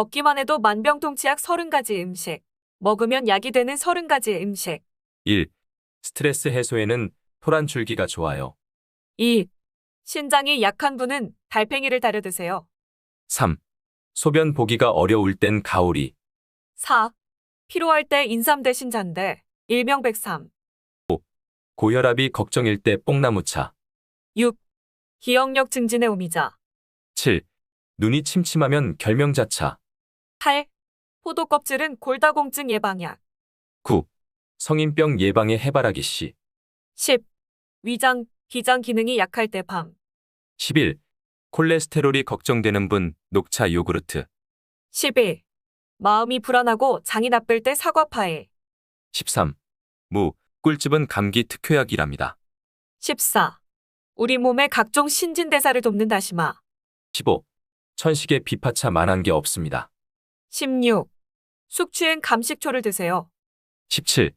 먹기만 해도 만병통치약 30가지 음식. 먹으면 약이 되는 30가지 음식. 1. 스트레스 해소에는 토란 줄기가 좋아요. 2. 신장이 약한 분은 달팽이를 달여 드세요. 3. 소변 보기가 어려울 땐 가오리. 4. 피로할 때 인삼 대신 잔대. 일명 백삼. 고혈압이 걱정일 때 뽕나무차. 6. 기억력 증진에 오미자. 7. 눈이 침침하면 결명자차. 8. 포도 껍질은 골다공증 예방약. 9. 성인병 예방에 해바라기 씨. 10. 위장, 기장 기능이 약할 때 밤. 11. 콜레스테롤이 걱정되는 분 녹차 요구르트. 11. 마음이 불안하고 장이 나쁠 때 사과파일. 13. 무, 꿀즙은 감기 특효약이랍니다. 14. 우리 몸의 각종 신진대사를 돕는 다시마. 15. 천식에 비파차 만한 게 없습니다. 16. 숙취엔 감식초를 드세요. 17.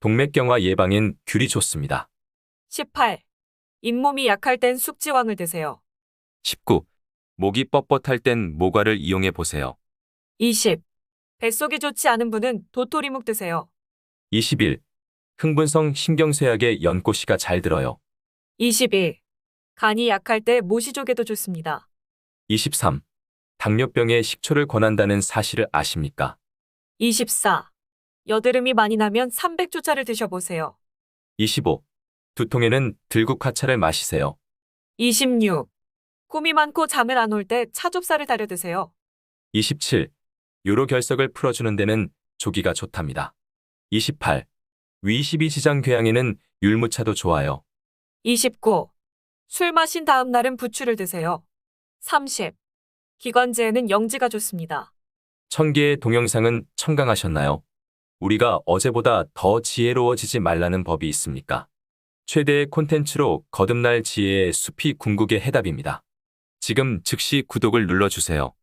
동맥경화 예방엔 귤이 좋습니다. 18. 잇몸이 약할 땐 숙지왕을 드세요. 19. 목이 뻣뻣할 땐 모과를 이용해 보세요. 20. 뱃속이 좋지 않은 분은 도토리묵 드세요. 21. 흥분성 신경쇠약에 연꽃씨가 잘 들어요. 22. 간이 약할 때 모시조개도 좋습니다. 23. 당뇨병에 식초를 권한다는 사실을 아십니까? 24. 여드름이 많이 나면 300조차를 드셔보세요. 25. 두통에는 들국화차를 마시세요. 26. 꿈이 많고 잠을 안 올 때 차좁쌀을 달여 드세요. 27. 요로 결석을 풀어주는 데는 조기가 좋답니다. 28. 위12 지장 궤양에는 율무차도 좋아요. 29. 술 마신 다음 날은 부추를 드세요. 30. 기관지에는 영지가 좋습니다. 천 개의 동영상은 청강하셨나요? 우리가 어제보다 더 지혜로워지지 말라는 법이 있습니까? 최대의 콘텐츠로 거듭날 지혜의 숲이 궁극의 해답입니다. 지금 즉시 구독을 눌러주세요.